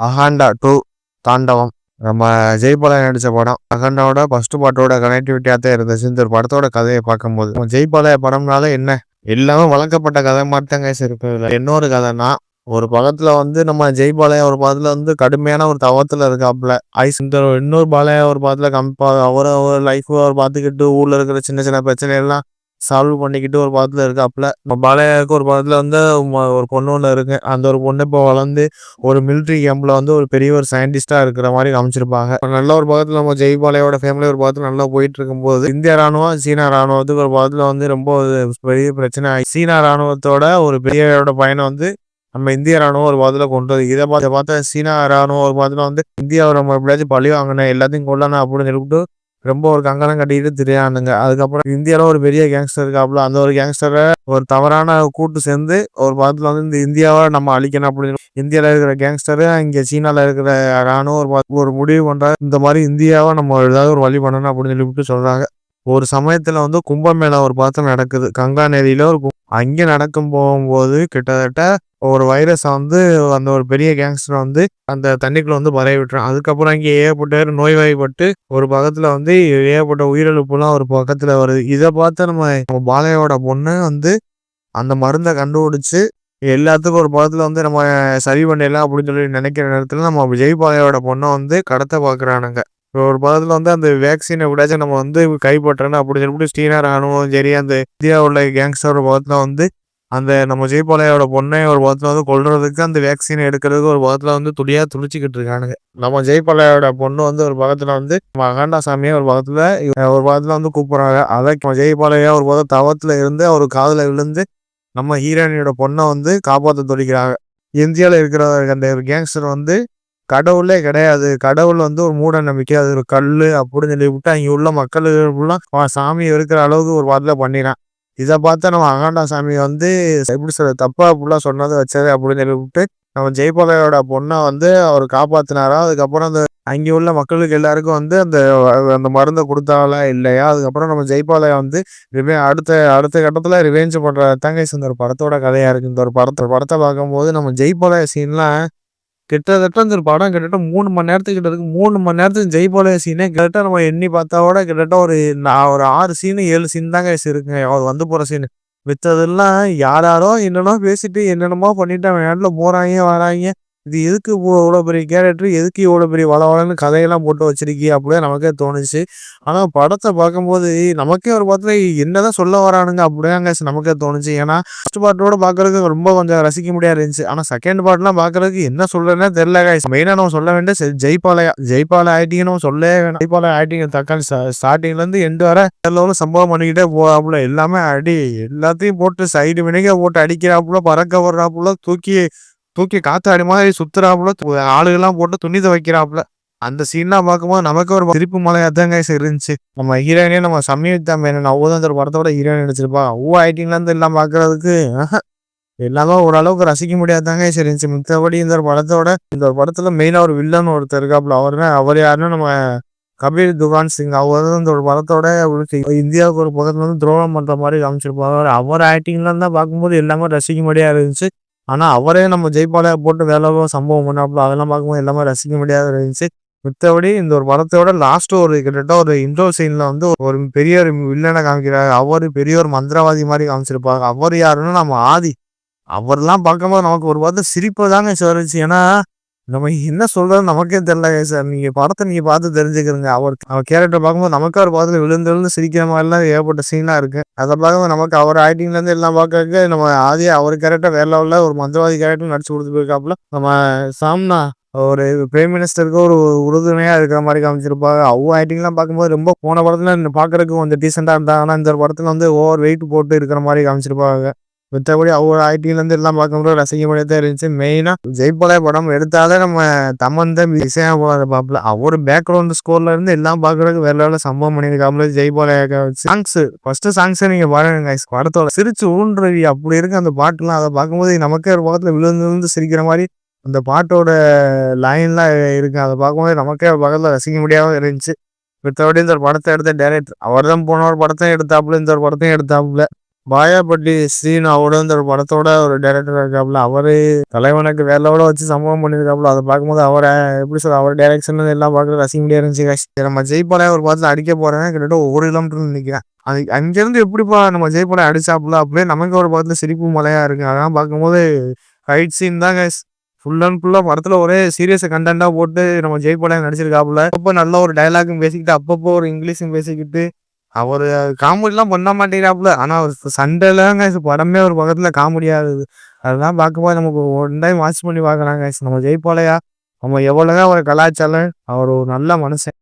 அஹாண்டா two தாண்டவம். நம்ம ஜெய்பாலா நடித்த படம் அகண்டாவோட ஃபர்ஸ்ட் பாட்டோட கனெக்டிவிட்டியாக தான் இருந்துச்சு இந்த ஒரு படத்தோட கதையை பார்க்கும்போது நம்ம ஜெய்பாலா படம்னால என்ன? எல்லாமே வளர்க்கப்பட்ட கதை மாதிரி தாங்க இருக்கு. இன்னொரு கதைனா ஒரு பக்கத்தில் வந்து நம்ம ஜெய்பாலையா ஒரு பக்கத்தில் வந்து கடுமையான ஒரு தவத்தில் இருக்காப்புல. ஐஸ் இந்த இன்னொரு பாலையா ஒரு பக்கத்தில் கம்பா அவரை லைஃப் அவர் பார்த்துக்கிட்டு ஊரில் இருக்கிற சின்ன சின்ன பிரச்சனை எல்லாம் சால்வ் பண்ணிக்கிட்டு ஒரு படத்துல இருக்காப்புல பாலையாவுக்கு ஒரு படத்துல வந்து ஒரு பொண்ணு ஒன்று இருக்கு. அந்த ஒரு பொண்ணு இப்போ வளர்ந்து ஒரு மிலிட்ரி கேம்பில் வந்து ஒரு பெரிய ஒரு சயின்டிஸ்டாக இருக்கிற மாதிரி காமிச்சிருப்பாங்க. நல்ல ஒரு பக்கத்தில் நம்ம ஜெய் பாலையோட ஃபேமிலி ஒரு பக்கத்தில் நல்லா போயிட்டு இருக்கும்போது இந்திய ராணுவம் சீனா ராணுவத்துக்கு ஒரு பக்கத்தில் வந்து ரொம்ப பெரிய பிரச்சனை ஆகி சீனா ராணுவத்தோட ஒரு பெரியோட பயணம் வந்து நம்ம இந்திய ராணுவம் ஒரு பாதத்தில் கொண்டு வந்து இதை பார்த்து பார்த்தா சீனா ராணுவம் ஒரு பாதத்தில் வந்து இந்தியாவை நம்ம எப்படியாச்சும் பழி வாங்கினேன் எல்லாத்தையும் கொல்லணும் அப்படின்னு சொல்லிட்டு ரொம்ப ஒரு கங்கணம் கட்டிட்டு திரியானுங்க. அதுக்கப்புறம் இந்தியாவில் ஒரு பெரிய கேங்ஸ்டர் இருக்காப்புல அந்த ஒரு கேங்ஸ்டரை ஒரு தவறான கூட்டு சேர்ந்து ஒரு படத்தில் வந்து இந்த இந்தியாவை நம்ம அழிக்கணும் அப்படின்னு இந்தியாவில் இருக்கிற கேங்ஸ்டரு இங்கே சீனாவில் இருக்கிற ராணுவ ஒரு ஒரு முடிவு பண்றாரு. இந்த மாதிரி இந்தியாவை நம்ம ஏதாவது ஒரு வழி பண்ணணும் அப்படின்னு சொல்லிவிட்டு சொல்றாங்க. ஒரு சமயத்தில் வந்து கும்பமேளா ஒரு பாத்திரம் நடக்குது. கங்கா நதியில ஒரு அங்கே நடக்கும் போகும்போது கிட்டத்தட்ட ஒரு வைரஸை வந்து அந்த ஒரு பெரிய கேங்ஸ்டர் வந்து அந்த தண்ணிக்குள்ள வந்து பரவி விட்டுறான். அதுக்கப்புறம் இங்கே ஏகப்பட்ட நோய்வாய்ப்பட்டு ஒரு பக்கத்தில் வந்து ஏகப்பட்ட உயிரிழப்புலாம் ஒரு பக்கத்தில் வருது. இதை பார்த்து நம்ம நம்ம பாலையோட பொண்ணு வந்து அந்த மருந்தை கண்டுபிடிச்சு எல்லாத்துக்கும் ஒரு பக்கத்தில் வந்து நம்ம சரி பண்ணிடலாம் அப்படின்னு சொல்லி நினைக்கிற நேரத்தில் நம்ம விஜய் பாலையோட பொண்ணை வந்து கடத்த பார்க்குறானுங்க. ஒரு பதத்தில் வந்து அந்த வேக்சினை விடாச்சும் நம்ம வந்து கைப்பற்றணும். அப்படின்னு சொல்லிட்டு ஸ்ரீனா ராணுவம் சரி அந்த இந்தியாவுள்ள கேங்ஸ்டர் பதத்தில் வந்து அந்த நம்ம ஜெய்பாலையோட பொண்ணை ஒரு பதத்தில் வந்து கொள்றதுக்கு அந்த வேக்சினை எடுக்கிறதுக்கு ஒரு பதத்தில் வந்து துளியாக துளிச்சிக்கிட்டு இருக்கானுங்க. நம்ம ஜெய்பாலையோட பொண்ணு வந்து ஒரு பக்கத்துல வந்து மகாண்டா சாமியை ஒரு பக்கத்துல ஒரு பதத்துல வந்து கூப்பிட்றாங்க. அதை ஜெய்பாலையா ஒரு பதம் தவத்தில் இருந்து அவர் காதில் விழுந்து நம்ம ஹீரோயினியோட பொண்ணை வந்து காப்பாற்ற துடிக்கிறாங்க. இந்தியாவில் இருக்கிற அந்த கேங்ஸ்டர் வந்து கடவுளே கிடையாது. கடவுள் வந்து ஒரு மூட நம்பிக்கை அது ஒரு கல் அப்படின்னு சொல்லி விட்டு அங்கே உள்ள மக்கள் ஃபுல்லாக சாமி இருக்கிற அளவுக்கு ஒரு வாரத்தில் பண்ணிடுறான். இதை பார்த்தா நம்ம அகாண்டா சாமி வந்து எப்படி சொல்ற தப்பா அப்படிலாம் சொன்னதை வச்சது அப்படின்னு சொல்லி விட்டு நம்ம ஜெய்பாலையோட பொண்ணை வந்து அவர் காப்பாத்தினாரா? அதுக்கப்புறம் அந்த அங்கே உள்ள மக்களுக்கு எல்லாருக்கும் வந்து அந்த அந்த மருந்தை கொடுத்தாலா இல்லையா? அதுக்கப்புறம் நம்ம ஜெய்பாலையை வந்து ரிவே அடுத்த அடுத்த கட்டத்தில் ரிவேஞ்ச் பண்ணுற தங்கை சுந்தர் படத்தோட கதையாக இருக்கு. இந்த ஒரு படத்தை படத்தை பார்க்கும்போது நம்ம ஜெய்பாலைய சீன்லாம் கிட்டத்தட்ட இந்த படம் கிட்டத்தட்ட மூணு மணி நேரத்துக்கு கிட்ட இருக்கு மூணு மணி நேரத்துக்கு ஜெய் போல சீனே கிட்டத்தட்ட நம்ம எண்ணி பார்த்தா கூட கிட்டத்தட்ட ஒரு நான் ஒரு ஆறு சீனு ஏழு சீன் தாங்க இருக்குங்க. அவர் வந்து போகிற சீனு மித்ததெல்லாம் யாராரோ என்னென்னோ பேசிட்டு என்னென்னமோ பண்ணிட்டு அவன் இடத்துல போகிறாங்க வராங்க. இது எதுக்கு இவ்வளோ பெரிய கேரக்டர் எதுக்கு இவ்வளோ பெரிய வள வளன்னு கதையெல்லாம் போட்டு வச்சிருக்கி அப்படியே நமக்கே தோணுச்சு. ஆனால் படத்தை பார்க்கும்போது நமக்கே ஒரு படத்துல என்னதான் சொல்ல வரானுங்க அப்படியாங்க நமக்கே தோணுச்சு. ஏன்னா ஃபர்ஸ்ட் பாட்டோட பார்க்கறதுக்கு ரொம்ப கொஞ்சம் ரசிக்க முடியாது இருந்துச்சு. ஆனால் செகண்ட் பார்ட்லாம் பார்க்கறதுக்கு என்ன சொல்றேன்னே தெரியல காய்ஸ் மெயினாக நம்ம சொல்ல வேண்டிய ஜெய்பாலயா ஜெய்பால ஆயிட்டிங்கன்னு சொல்லவே வேணும். ஜெய்பாலா ஆயிட்டிங்க தக்காளி ஸ்டார்டிங்லேருந்து எண்டு வர எல்லோரும் சம்பவம் பண்ணிக்கிட்டே போகிறாப்புல எல்லாமே அடி எல்லாத்தையும் போட்டு சைடு வினைக்க போட்டு அடிக்கிறாப்புல பறக்க வர்றாப்புல தூக்கி தூக்கி காத்தாடி மாதிரி சுத்துறாப்புல ஆளுகெல்லாம் போட்டு துணி துவைக்கிறாப்புல. அந்த சீன்லாம் பார்க்கும்போது நமக்கு ஒரு திருப்பு மலையாதாங்க இருந்துச்சு. நம்ம ஹீரோயினே நம்ம சமீபத்தா மேனன் அவ்வளோதான் அந்த படத்தோட ஹீரோயின் நடிச்சிருப்பா. அவ்வளோ ஆயிட்டிங்ல எல்லாம் பார்க்கறதுக்கு எல்லாமே ஓரளவுக்கு ரசிக்க முடியாதாங்க இருந்துச்சு. மித்தபடி இந்த ஒரு படத்தோட இந்த ஒரு படத்துல மெயினாக ஒரு வில்லன் ஒருத்தர் இருக்காப்புல. அவருமே அவர் யாருன்னா நம்ம கபீர் துகான் சிங். அவர் இந்த ஒரு படத்தோட இந்தியாவுக்கு ஒரு பக்கத்துல வந்து துரோகம் பண்ற மாதிரி காமிச்சிருப்பாங்க அவர் ஆக்டிங்லாம் தான் பார்க்கும்போது எல்லாமே ரசிக்க முடியாது இருந்துச்சு. ஆனால் அவரே நம்ம ஜெய்பாலையா போட்டு வேலை சம்பவம் பண்ணாப்புல அதெல்லாம் பார்க்கும்போது எல்லாமே ரசிக்க முடியாத இருந்துச்சு. மித்தபடி இந்த ஒரு படத்தோட லாஸ்ட் ஒரு கிட்டத்தட்ட ஒரு இன்ட்ரோ சீன்ல வந்து ஒரு பெரிய ஒரு வில்லனை காமிக்கிறாரு. அவர் பெரிய ஒரு மந்திரவாதி மாதிரி காமிச்சிருப்பாங்க அவர் யாருன்னா நம்ம ஆதி. அவர்லாம் பார்க்கும்போது நமக்கு ஒரு பார்த்து சிரிப்பு தாங்க சொல்லிச்சு ஏன்னா நம்ம என்ன சொல்றது நமக்கே தெரியல சார் நீங்க படத்தை நீங்க பார்த்து தெரிஞ்சுக்கிறீங்க. அவர் அவர் கேரக்டர் பார்க்கும்போது நமக்கு அவர் பார்த்து விழுந்து விழுந்து சிரிக்கிற மாதிரிலாம் ஏகப்பட்ட சீனா இருக்கு. அதை பார்க்கும்போது நமக்கு அவர் ஆக்டிங்ல இருந்து எல்லாம் பார்க்க நம்ம ஆதியா அவர் கேரக்டர் வேற லெவலில் ஒரு மந்திரவாதி கேரக்டர் நடிச்சு கொடுத்து போயிருக்காப்புல. நம்ம சாம்னா ஒரு பிரைம் மினிஸ்டருக்கு ஒரு உறுதுணையா இருக்கிற மாதிரி காமிச்சிருப்பாங்க அவங்க ஆக்டிங்லாம் பார்க்கும்போது ரொம்ப போன படத்துல பாக்குறதுக்கு கொஞ்சம் டீசெண்டா இருந்தாங்கன்னா இந்த படத்துல வந்து ஓவர் வெயிட் போட்டு இருக்கிற மாதிரி காமிச்சிருப்பாங்க. மித்தபடி அவர் ஐடியிலேருந்து எல்லாம் பார்க்கும்போது ரசிக்க முடியாத இருந்துச்சு. மெயினாக ஜெய்பாலா படம் எடுத்தாலே நம்ம தமன் தான் இசையாக போகாத பார்ப்பல அவர் பேக்ரவுண்ட் ஸ்கோர்ல இருந்து எல்லாம் பார்க்குறதுக்கு வேற வேலை சம்பவம் பண்ணியிருக்காமல ஜெய்பாலா சாங்ஸ் ஃபர்ஸ்ட் சாங்ஸை நீங்கள் பாருங்க படத்தோட சிரிச்சு ஊன்றவி அப்படி இருக்கு அந்த பாட்டுலாம் அதை பார்க்கும்போது நமக்கே ஒரு பக்கத்தில் விழுந்து விழுந்து சிரிக்கிற மாதிரி அந்த பாட்டோட லைன்லாம் இருக்குது அதை பார்க்கும்போது நமக்கே ஒரு பக்கத்தில் ரசிக்க முடியாமல் இருந்துச்சு. மித்தபடி இந்த ஒரு படத்தை எடுத்த டேரக்டர் அவர் தான் போன ஒரு படத்தையும் எடுத்தாப்புல இந்த ஒரு படத்தையும் எடுத்தாப்புல. பாயாப்பட்டி சீன் அவரோட ஒரு படத்தோட ஒரு டைரக்டர் இருக்காப்புல அவரு தலைவனுக்கு வேலையோட வச்சு சம்பவம் பண்ணியிருக்காப்புல அதை பார்க்கும்போது அவரை எப்படி சொல்ற அவர் டைரக்ஷன் எல்லாம் பார்க்கறது ரசிக்க முடியாது இருந்துச்சு நம்ம ஜெய்பாலையா ஒரு பார்த்து அடிக்க போறேன் கிட்டத்தட்ட ஒரு கிலோமீட்டர் நிற்கிறேன் அது அங்கிருந்து எப்படிப்பா நம்ம ஜெய்பாலை அடிச்சாப்புல அப்படியே நமக்கு ஒரு பக்கத்துல சிரிப்பு மலையா இருக்கு. அதெல்லாம் பார்க்கும்போது ஃபைட் சீன் தான் ஃபுல் அண்ட் ஃபுல்லாக படத்தில் ஒரே சீரியஸ் கண்டென்ட்டாக போட்டு நம்ம ஜெய்பாலையா நடிச்சிருக்காப்புல. அப்போ நல்ல ஒரு டயலாகும் பேசிக்கிட்டு அப்பப்போ ஒரு இங்கிலீஷும் பேசிக்கிட்டு அவர் காமெடிலாம் பண்ண மாட்டேங்கிறாப்புல. அவர் சண்டைலங்க படமே ஒரு பக்கத்தில் காமெடியாக இருக்குது அதெல்லாம் பார்க்கும்போது நமக்கு ஒன் டைம் வாட்ச் பண்ணி பார்க்கலாங்க நம்ம ஜெய்பாலையா நம்ம எவ்வளோதான் அவரை கலாச்சாரம் அவர் ஒரு நல்ல மனுஷன்.